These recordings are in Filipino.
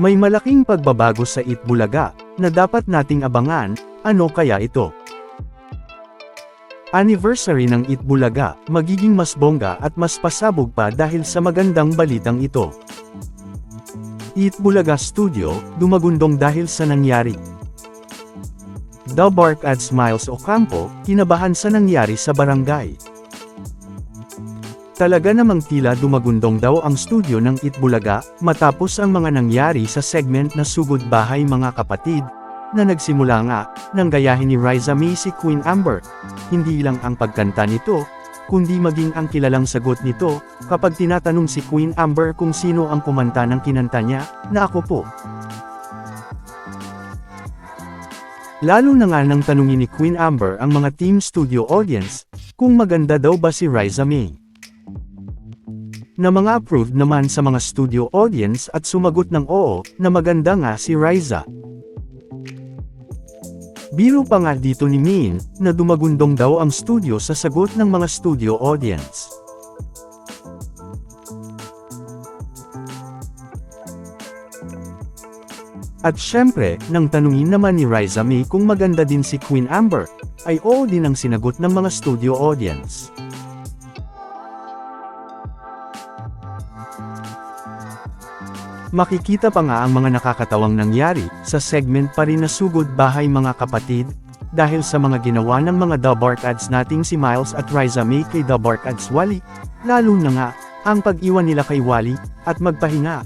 May malaking pagbabago sa Itbulaga, na dapat nating abangan, ano kaya ito? Anniversary ng Itbulaga, magiging mas bongga at mas pasabog pa dahil sa magandang balitang ito. Itbulaga Studio, dumagundong dahil sa nangyari. The Bark at Smiles Ocampo, kinabahan sa nangyari sa barangay. Talaga namang tila dumagundong daw ang studio ng Itbulaga, matapos ang mga nangyari sa segment na Sugod Bahay Mga Kapatid, na nagsimula nga, nang gayahin ni Riza May si Queen Amber. Hindi lang ang pagkanta nito, kundi maging ang kilalang sagot nito, kapag tinatanong si Queen Amber kung sino ang kumanta ng kinanta niya, na ako po. Lalo na nga nang tanungin ni Queen Amber ang mga team studio audience, kung maganda daw ba si Riza May. Na mga approved naman sa mga studio audience at sumagot ng oo, na maganda nga si Riza. Biro pa nga dito ni Min, na dumagundong daw ang studio sa sagot ng mga studio audience. At syempre, nang tanungin naman ni Riza May kung maganda din si Queen Amber, ay oo din ang sinagot ng mga studio audience. Makikita pa nga ang mga nakakatawang nangyari sa segment pa rin na sugod bahay mga kapatid, dahil sa mga ginawa ng mga Bark ads nating si Miles at Riza May kay Bark ads Wally, lalo na nga, ang pag-iwan nila kay Wally, at magpahinga.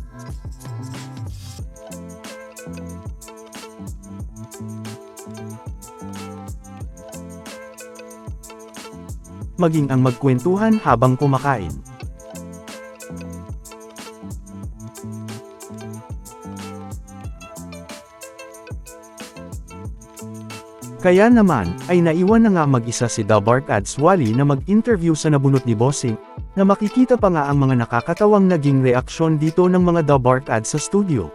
Maging ang magkwentuhan habang kumakain. Kaya naman, ay naiwan na nga mag-isa si Dabark at Swally na mag-interview sa nabunot ni Bossing, na makikita pa nga ang mga nakakatawang naging reaksyon dito ng mga Dabark ads sa studio.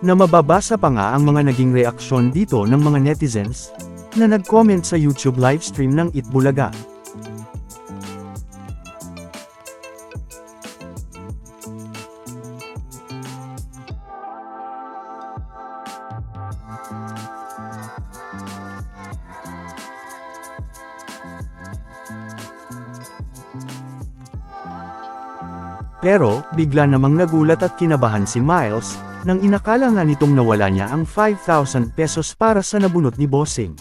Na mababasa pa nga ang mga naging reaksyon dito ng mga netizens, na nag-comment sa YouTube livestream ng Itbulaga. Pero, bigla namang nagulat at kinabahan si Miles, nang inakala nga nitong nawala niya ang 5,000 pesos para sa nabunot ni Bossing.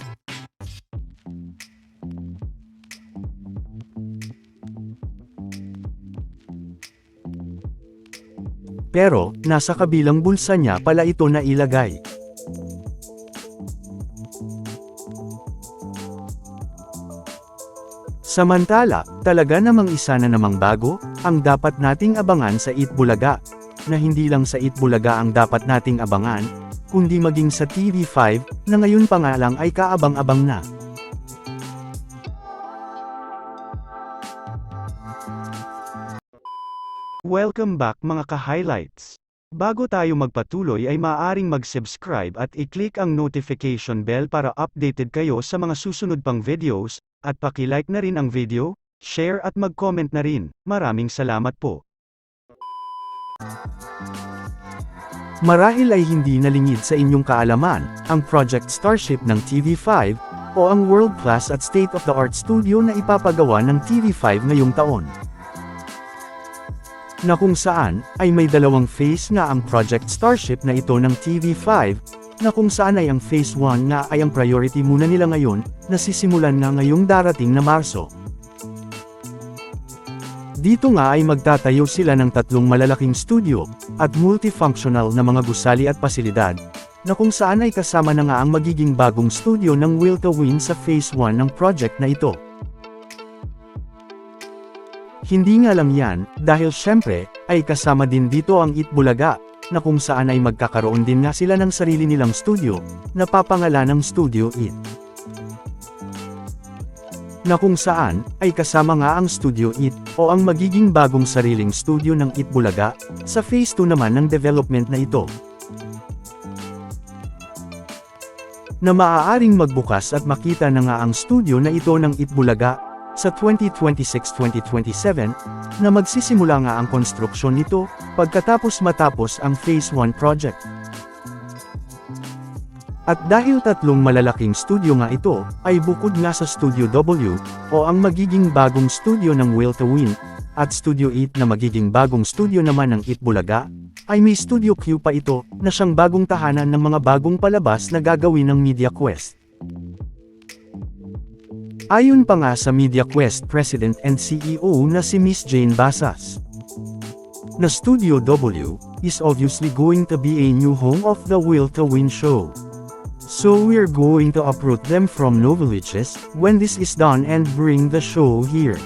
Pero, nasa kabilang bulsa niya pala ito na ilagay. Samantala, talaga namang isa na namang bago, ang dapat nating abangan sa Itbulaga. Na hindi lang sa Itbulaga ang dapat nating abangan, kundi maging sa TV5, na ngayon pa nga lang ay kaabang-abang na. Welcome back mga ka-highlights. Bago tayo magpatuloy ay maaaring mag-subscribe at i-click ang notification bell para updated kayo sa mga susunod pang videos, at paki-like na rin ang video, share at mag-comment na rin. Maraming salamat po. Marahil ay hindi nalingid sa inyong kaalaman, ang Project Starship ng TV5, o ang world-class at state-of-the-art studio na ipapagawa ng TV5 ngayong taon. Na kung saan, ay may dalawang phase nga ang Project Starship na ito ng TV5, na kung saan ay ang Phase 1 nga ay ang priority muna nila ngayon, na sisimulan nga ngayong darating na Marso. Dito nga ay magtatayo sila ng tatlong malalaking studio, at multifunctional na mga gusali at pasilidad, na kung saan ay kasama na nga ang magiging bagong studio ng Will to Win sa Phase 1 ng project na ito. Hindi nga lang yan, dahil syempre, ay kasama din dito ang Itbulaga, na kung saan ay magkakaroon din nga sila ng sarili nilang studio, na papangalan ng Studio It. Na kung saan, ay kasama nga ang Studio It, o ang magiging bagong sariling studio ng Itbulaga, sa phase 2 naman ng development na ito. Na maaaring magbukas at makita na nga ang studio na ito ng Itbulaga, sa 2026-2027, na magsisimula nga ang konstruksyon nito, pagkatapos matapos ang Phase 1 project. At dahil tatlong malalaking studio nga ito, ay bukod nga sa Studio W, o ang magiging bagong studio ng Will to Win, at Studio 8 na magiging bagong studio naman ng Itbulaga, ay may Studio Q pa ito, na siyang bagong tahanan ng mga bagong palabas na gagawin ng Media Quest. Ayon pa nga sa Media Quest President and CEO na si Miss Jane Basas, na Studio W is obviously going to be a new home of the Will to Win show. So we're going to uproot them from Noveliches when this is done and bring the show here.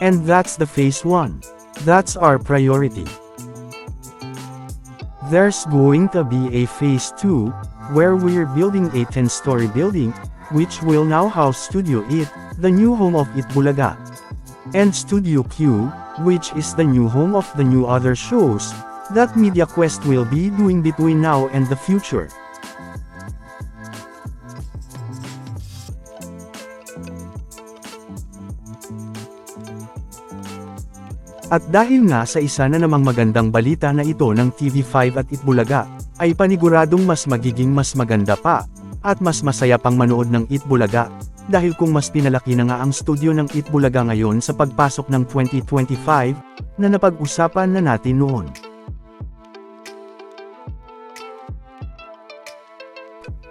And that's the phase 1. That's our priority. There's going to be a phase 2, where we're building a 10-story building, which will now house Studio It, the new home of Itbulaga. And Studio Q, which is the new home of the new other shows, that Media Quest will be doing between now and the future. At dahil nga sa isa na namang magandang balita na ito ng TV5 at Itbulaga, ay paniguradong mas magiging mas maganda pa, at mas masaya pang manood ng Itbulaga, dahil kung mas pinalaki na nga ang studio ng Itbulaga ngayon sa pagpasok ng 2025, na napag-usapan na natin noon.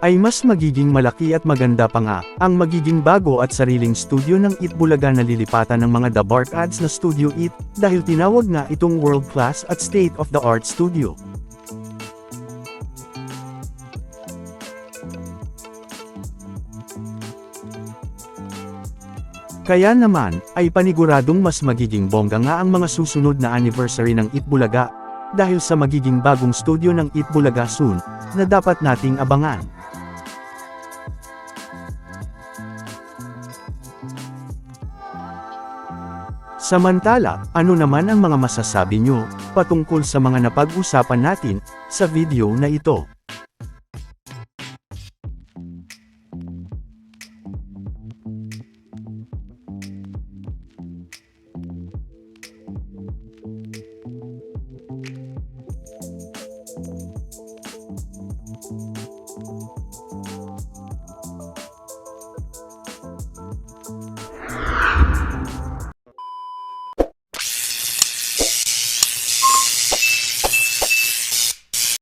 ay mas magiging malaki at maganda pa nga, ang magiging bago at sariling studio ng Itbulaga na lilipatan ng mga The Bark Ads na Studio It, dahil tinawag nga itong world-class at state-of-the-art studio. Kaya naman, ay paniguradong mas magiging bongga nga ang mga susunod na anniversary ng Itbulaga, dahil sa magiging bagong studio ng Itbulaga soon, na dapat nating abangan. Samantala, ano naman ang mga masasabi nyo, patungkol sa mga napag-usapan natin, sa video na ito?